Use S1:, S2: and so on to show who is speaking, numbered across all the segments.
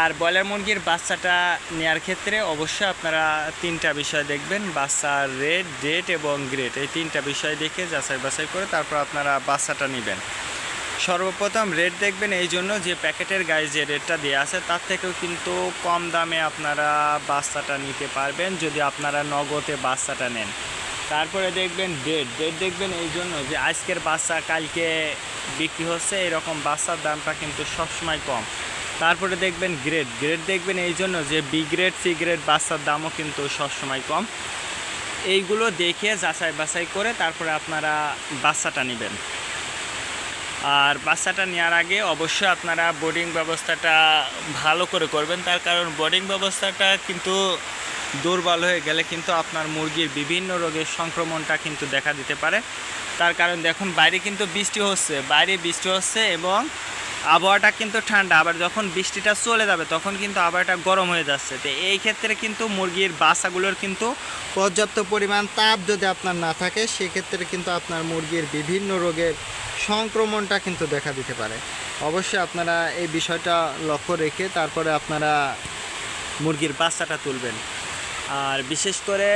S1: আর broiler মুরগির বাচ্চাটা নেওয়ার ক্ষেত্রে অবশ্যই আপনারা তিনটা বিষয় দেখবেন বাচ্চার রেড ডেট এবং গ্রেড এই তিনটা বিষয় দেখে যাচাই বাছাই করে তারপর আপনারা বাচ্চাটা নেবেন। সর্বপ্রথম রেট দেখবেন এই জন্য যে প্যাকেটের গায়ে যে রেটটা দেওয়া আছে তার থেকেও কিন্তু কম দামে আপনারা বাচ্চাটা নিতে পারবেন যদি আপনারা নগদে বাচ্চাটা নেন। তারপরে দেখবেন ডেট ডেট দেখবেন এই জন্য যে আজকের বাচ্চা কালকে বিক্রি হচ্ছে, এরকম বাচ্চার দামটা কিন্তু সবসময় কম। তারপরে দেখবেন গ্রেড গ্রেড দেখবেন এই জন্য যে বি গ্রেড সি গ্রেড বাচ্চার দামও কিন্তু সবসময় কম। এইগুলো দেখে যাচাই বাছাই করে তারপরে আপনারা বাচ্চাটা নেবেন। আর বাচ্চাটা নেওয়ার আগে অবশ্যই আপনারা বোর্ডিং ব্যবস্থাটা ভালো করে করবেন। তার কারণ বোর্ডিং ব্যবস্থাটা কিন্তু দুর্বল হয়ে গেলে কিন্তু আপনার মুরগির বিভিন্ন রোগের সংক্রমণটা কিন্তু দেখা দিতে পারে। তার কারণ দেখুন, বাইরে কিন্তু বৃষ্টি হচ্ছে, বাইরে বৃষ্টি হচ্ছে এবং আবহাওয়াটা কিন্তু ঠান্ডা, আবার যখন বৃষ্টিটা চলে যাবে তখন কিন্তু আবহাওয়াটা গরম হয়ে যাচ্ছে। তো এই ক্ষেত্রে কিন্তু মুরগির বাচ্চাগুলোর কিন্তু পর্যাপ্ত পরিমাণ তাপ যদি আপনার না থাকে, সেক্ষেত্রে কিন্তু আপনার মুরগির বিভিন্ন রোগের সংক্রমণটা কিন্তু দেখা দিতে পারে। অবশ্যই আপনারা এই বিষয়টা লক্ষ্য রেখে তারপরে আপনারা মুরগির বাচ্চাটা তুলবেন। আর বিশেষ করে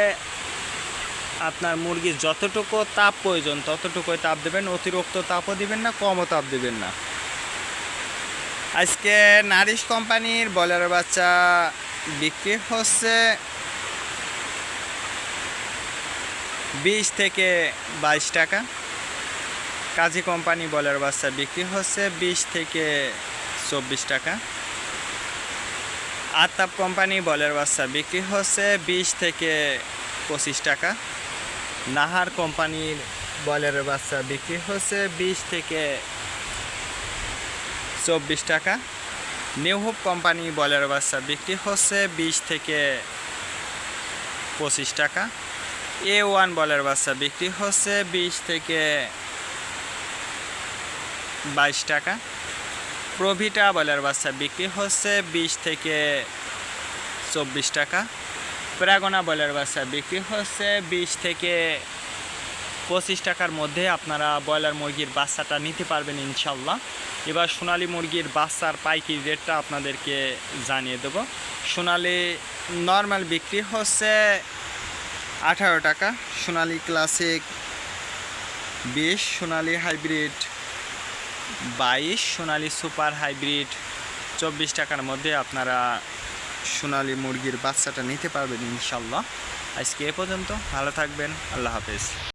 S1: আপনার মুরগির যতটুকু তাপ প্রয়োজন, ততটুকুই তাপ দেবেন, অতিরিক্ত তাপও দিবেন না, কমও তাপ দিবেন না। আজকে নারিশ কোম্পানির বলার বাচ্চা বিক্রি হচ্ছে বিশ থেকে বাইশ টাকা। কাজী কোম্পানি বলার বাচ্চা বিক্রি হচ্ছে বিশ থেকে চব্বিশ টাকা। আতাপ কোম্পানি বলের বাচ্চা বিক্রি হচ্ছে বিশ থেকে পঁচিশ টাকা। নাহার কোম্পানির বলের বাচ্চা বিক্রি হচ্ছে বিশ থেকে চব্বিশ টাকা। নিউহুপ কোম্পানি বলের বাচ্চা বিক্রি হচ্ছে বিশ থেকে পঁচিশ টাকা। এ ওয়ান বলের বাচ্চা বিক্রি হচ্ছে বিশ থেকে বাইশ টাকা। প্রভিটা বলের বাচ্চা বিক্রি হচ্ছে বিশ থেকে চব্বিশ টাকা। প্রাগনা বলের বাচ্চা বিক্রি হচ্ছে বিশ থেকে পঁচিশ টাকার মধ্যে আপনারা ব্রয়লার মুরগির বাচ্চাটা নিতে পারবেন ইনশাল্লাহ। এবার সোনালি মুরগির বাচ্চার পাইকারি রেটটা আপনাদেরকে জানিয়ে দেবো। সোনালি নর্মাল বিক্রি হচ্ছে আঠারো টাকা, সোনালি ক্লাসিক বিশ, সোনালি হাইব্রিড বাইশ, সোনালি সুপার হাইব্রিড চব্বিশ টাকার মধ্যে আপনারা সোনালি মুরগির বাচ্চাটা নিতে পারবেন ইনশাল্লাহ। আজকে এ পর্যন্ত, ভালো থাকবেন, আল্লাহ হাফেজ।